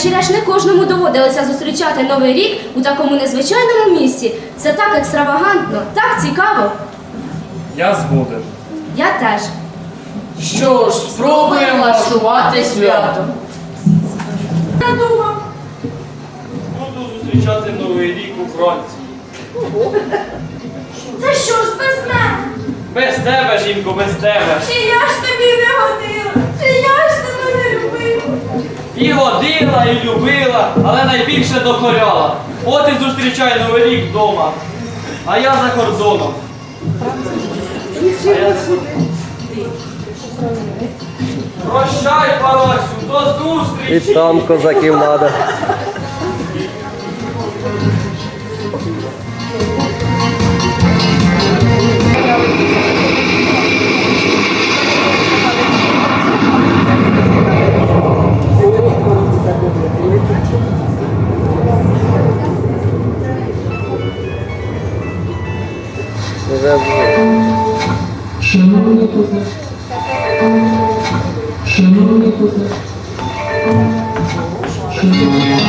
Врешті-решт не кожному доводилося зустрічати новий рік у такому незвичайному місці. Це так екстравагантно, так цікаво. Я згоден. Я теж. Що ж, спробуємо влаштувати свято. Надумав. Буду зустрічати новий рік у Франції. Це що ж без мене? Без тебе, жінко, без тебе. Чи я ж тобі не годила? Чи я ж? І годила, і любила, але найбільше докоряла. От і зустрічай новий рік вдома. А я за кордоном. Прощай, Парасю, до І зустрічі! там козаків надо. Шановні козаки, шановні козаки, шановні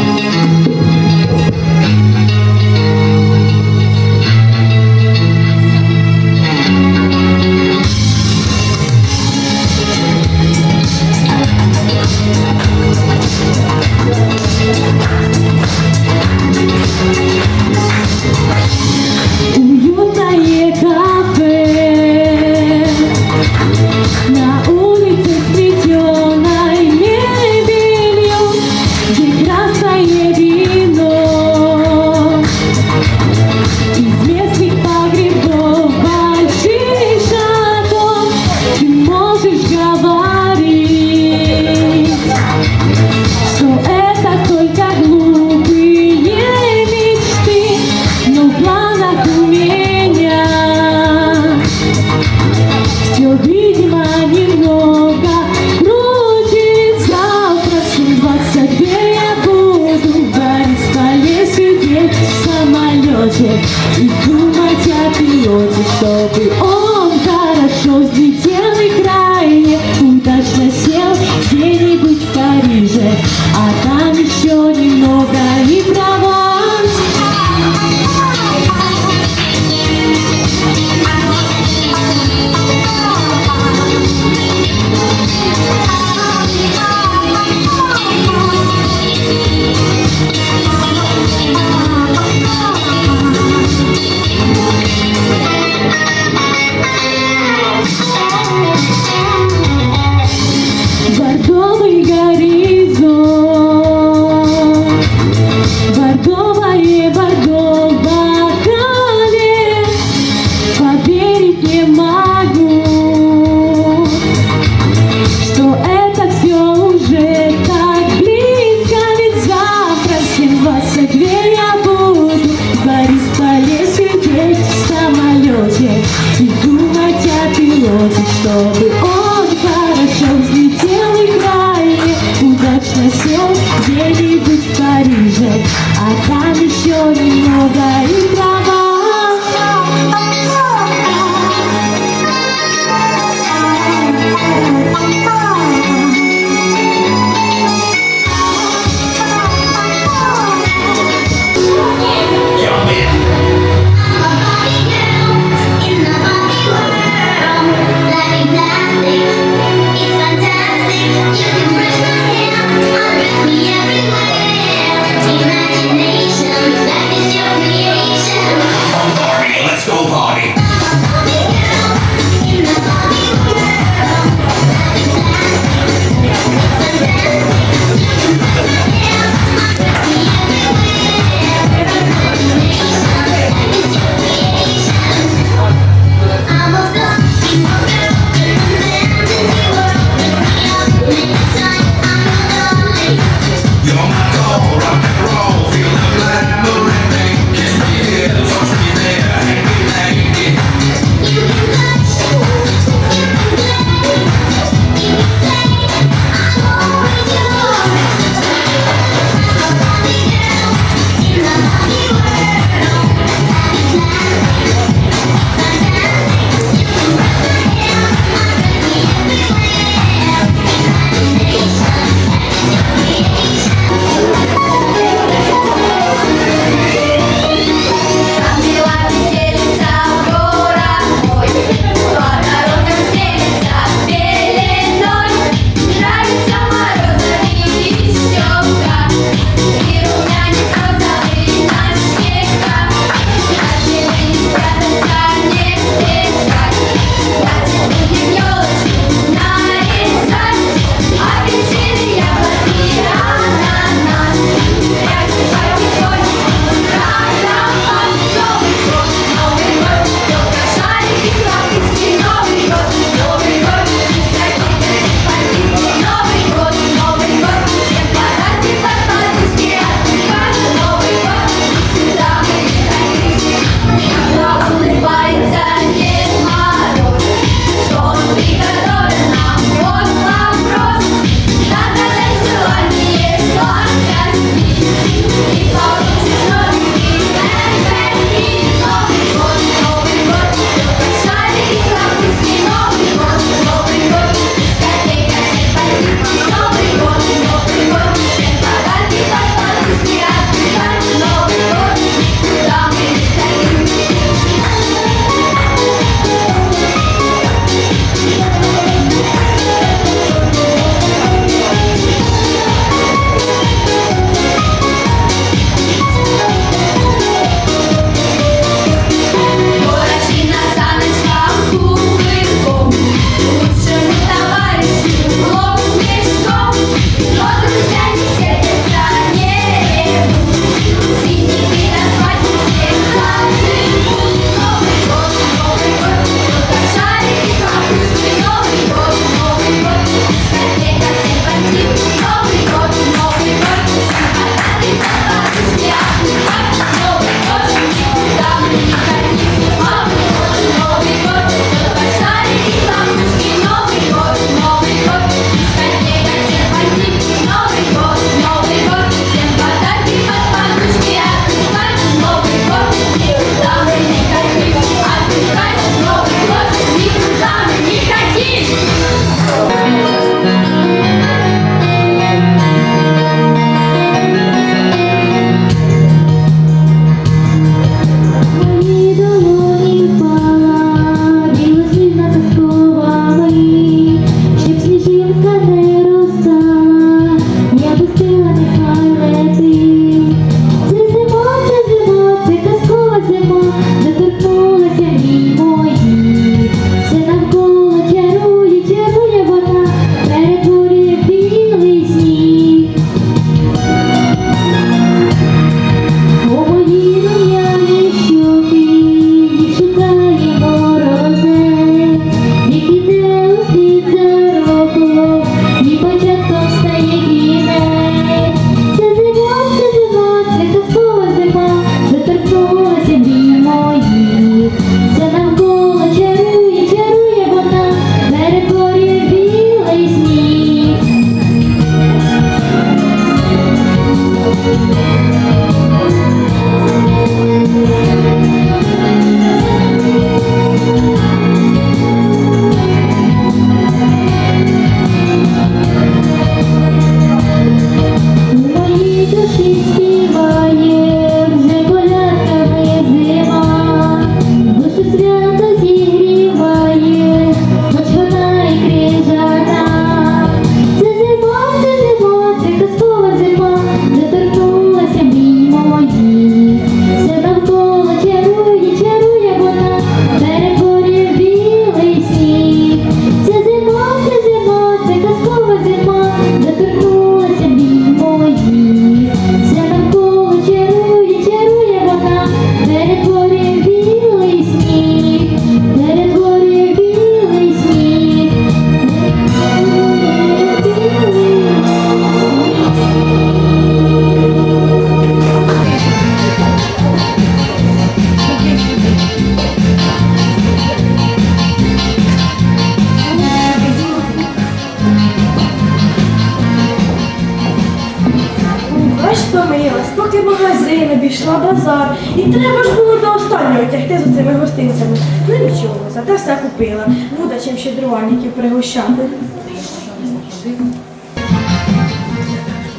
Магазин обійшла базар. І треба ж було до останнього тягти з цими гостинцями. Ну нічого, зате все купила. Буде чим щедрувальників пригощати.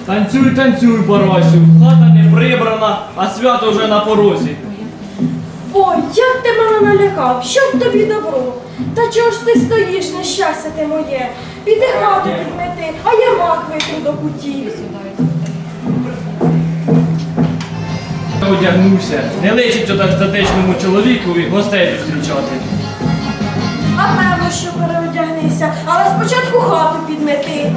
Танцюй, танцюй, Барасю. Хата не прибрана, а свято вже на порозі. Ой, як ти мене налякав, що б тобі добро? Та чого ж ти стоїш, нещастя ти моє? Піди хату підмети, а я мак витру до куті. Одягнувся. Не личить отак статечному чоловікові гостей зустрічати. А певно, що переодягнися, але спочатку хату підмети.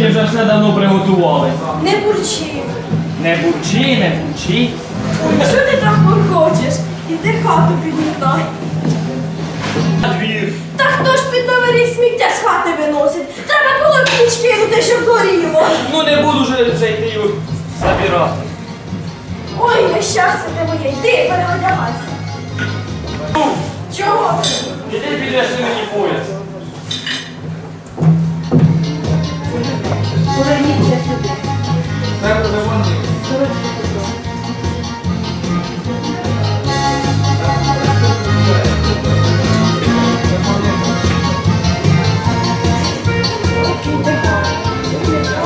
Господині вже все давно приготували. Не бурчи. Не бурчи, не бурчи. Ой, що ти так буркочеш? Іди хату підмітай. На двір. Та хто ж під новий рік сміття з хати виносить? Треба було в піч кинути, щоб згоріло. Ну не буду вже цей ти його забирати. Ой, нещастя ти моє, йди, переодягайся. Чого? ти? Іди підеш мені пояс.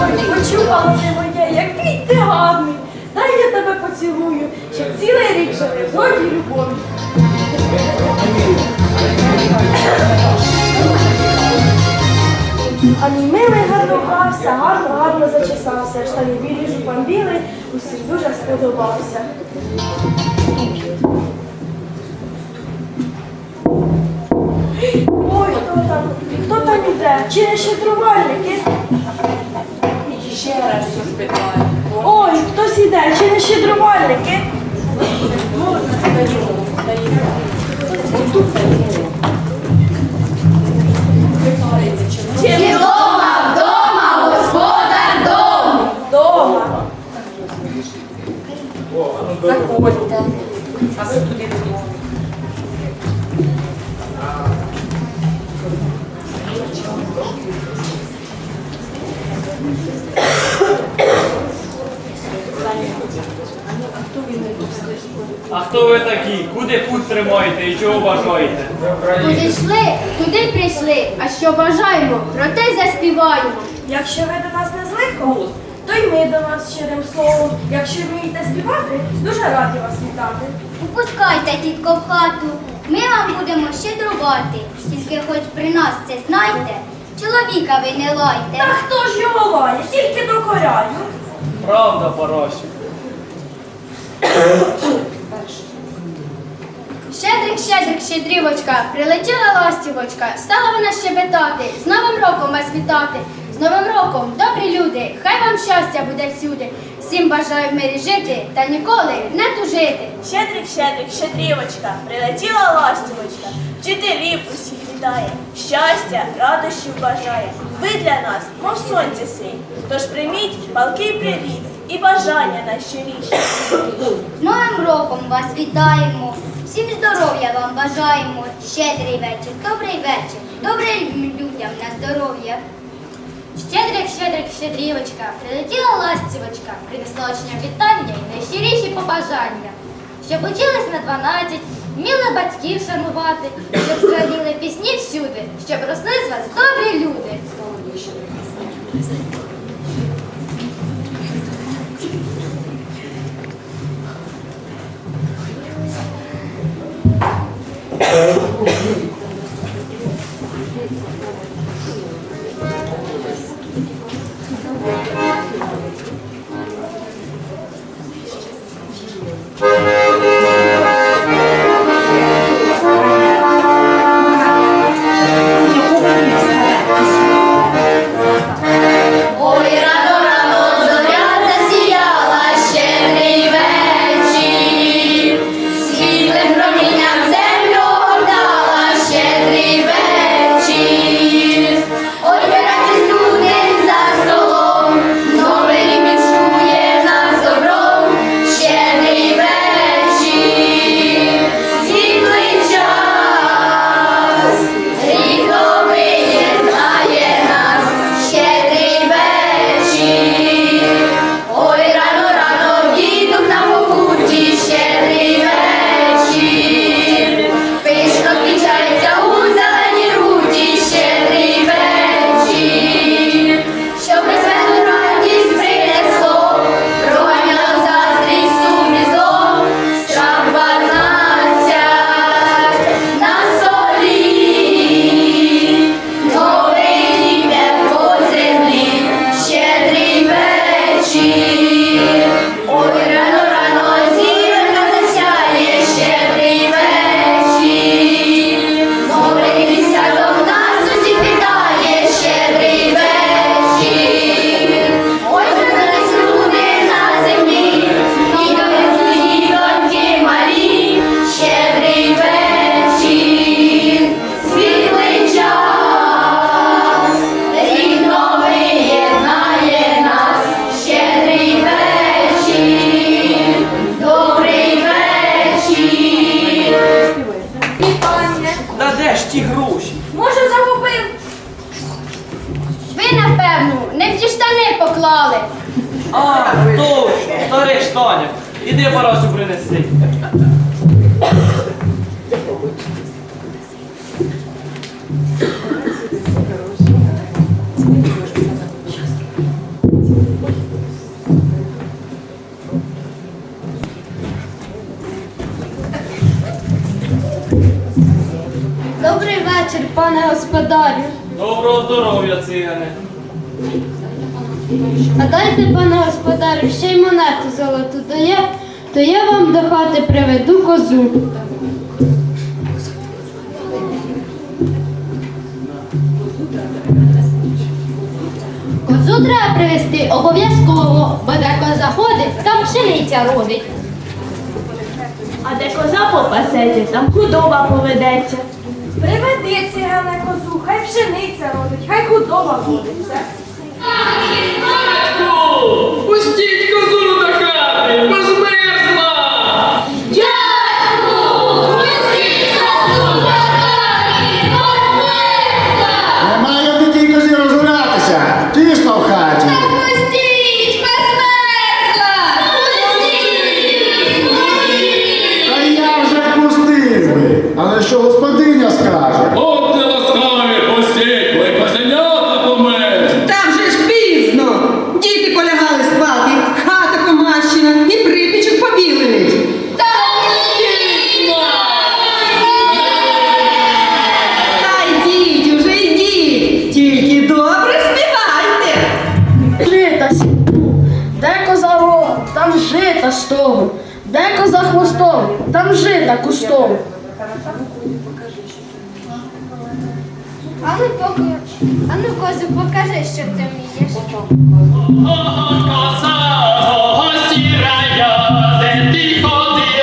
Ой, почувала ти який ти гарний. Дай я тебе поцілую, щоб цілий рік жили в згоді й любові. А мій милий гарно грався, гарно, гарно зачесався. Штані білі, жупан білий, усім дуже сподобався. Ой, хто там? Хто там іде? Чи не щедрувальники? Ще раз розпитаю. Ой, хтось іде, чи не щедрувальники? Співати, дуже раді вас вітати. Упускайте, тітко, в хату, ми вам будемо щедрувати. Тільки хоч при нас це знайте, чоловіка ви не лайте. Та хто ж його лає, тільки докоряю. Правда, Парасю. Щедрик, щедрик, щедрівочка, прилетіла ластівочка, стала вона щебетати, з Новим роком вас вітати, з Новим роком, добрі люди, хай вам щастя буде всюди. Всім бажаю в мирі жити та ніколи не тужити. Щедрик, щедрик, щедрівочка, прилетіла ластівочка, вчителів усіх вітає, щастя, радощів бажає. Ви для нас, мов сонце сей, тож прийміть палкий привіт і бажання найщиріші. З Новим роком вас вітаємо, всім здоров'я вам бажаємо. Щедрий вечір, добрий вечір, добрим людям на здоров'я. Щедрик, щедрик, щедрівочка, прилетіла ластівочка, принесла очням вітання і найщиріші побажання. Щоб учились на 12, вміли батьків шанувати, щоб зраділи пісні всюди, щоб росли з вас добрі люди. Ой, рано, старих. Іди Парасю принеси. Добрий вечір, пане господарю. Доброго здоров'я, цигане. А дайте, пане господарю, ще й монету золоту, то я, то я вам до хати приведу козу. Козу треба привезти обов'язково, бо де коза ходить, там пшениця родить. А де коза попасеться, там худоба поведеться. Приведи цигане козу, хай пшениця родить, хай худоба водиться. Пустіть козу на хати, жита стогу, де коза хвостом, там жита кустом. А ну поки, а ну козу, покажи, що ти вмієш. Коза сірая, де ти ходила,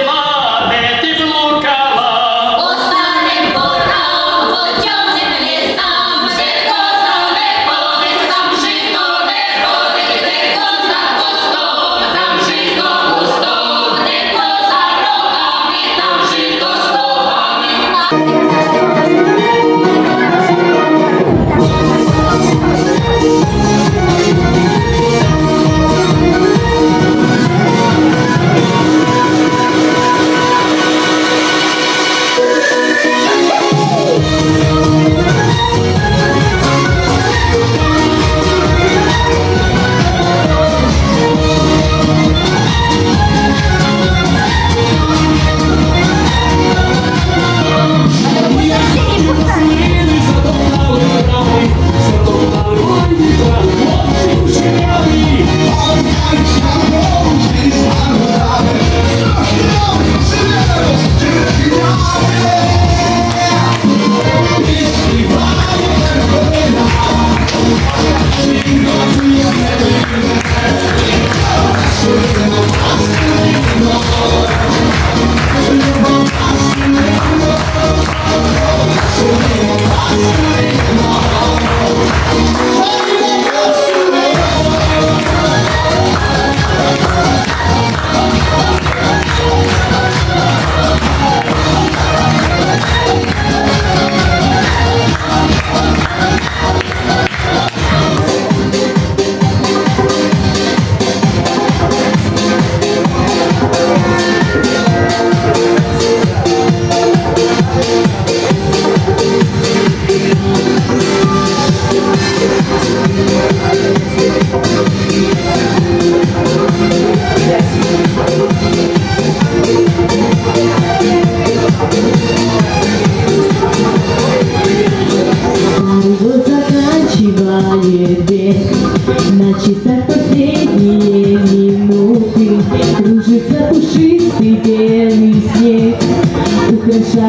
Yeah.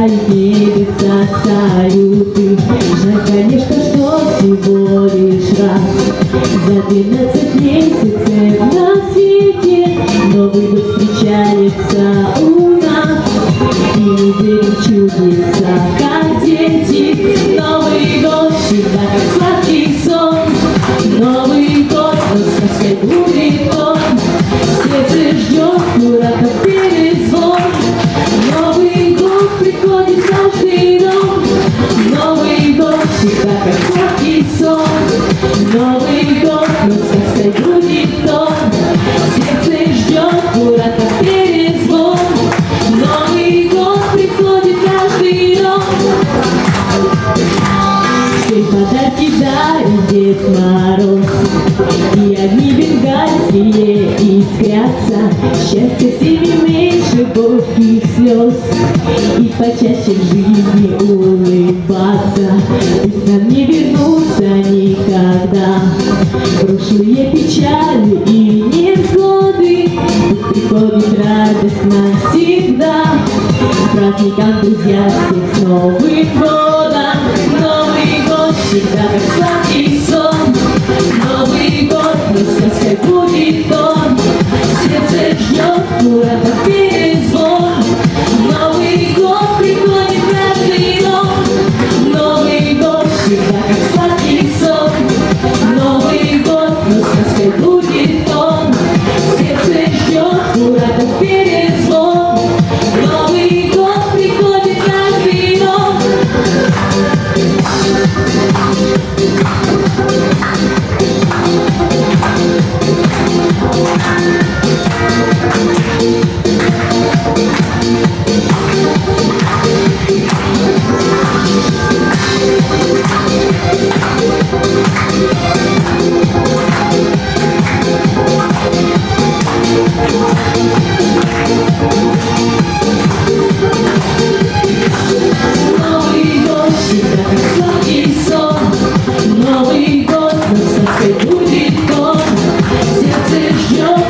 Украшает небеса салюты Жаль, конечно, что всего лишь раз За двенадцать месяцев на свете Новый год встречается у нас И мы верим в чудеса, but yes, it really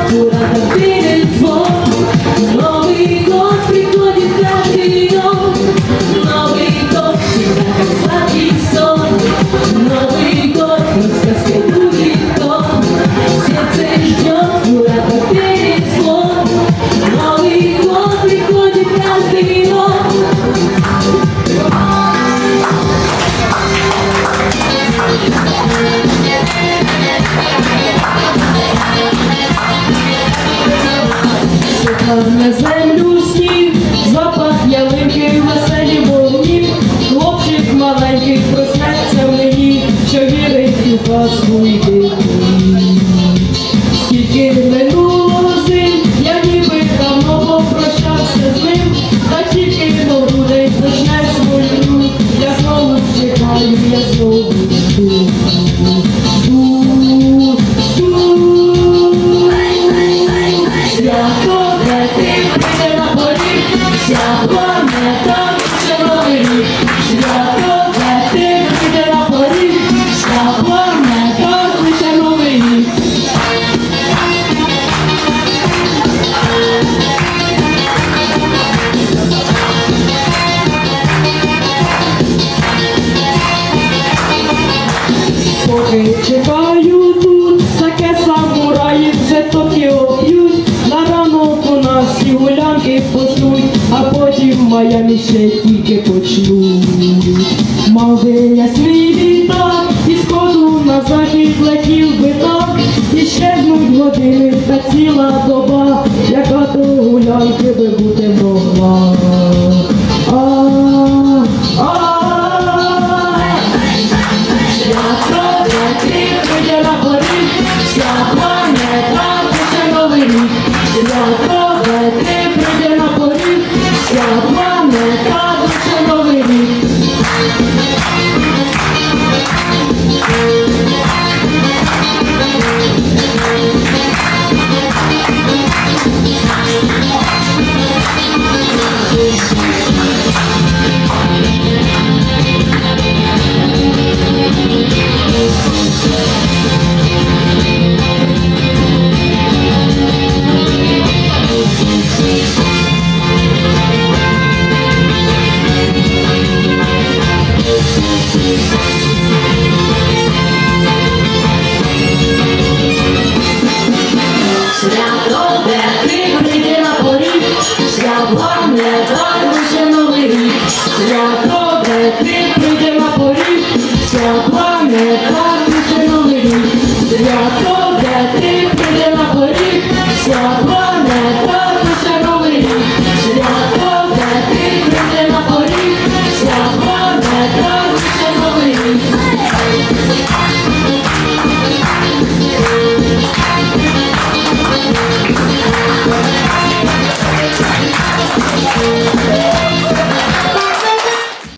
What would I have been for? Скільки минуло зим, я ніби давно прощався з ним, та тільки до грудей почне свою, я знову чекаю, я знову жду. платів биток, і щезнуть години та ціла доба, яка до гулянки би бути могла.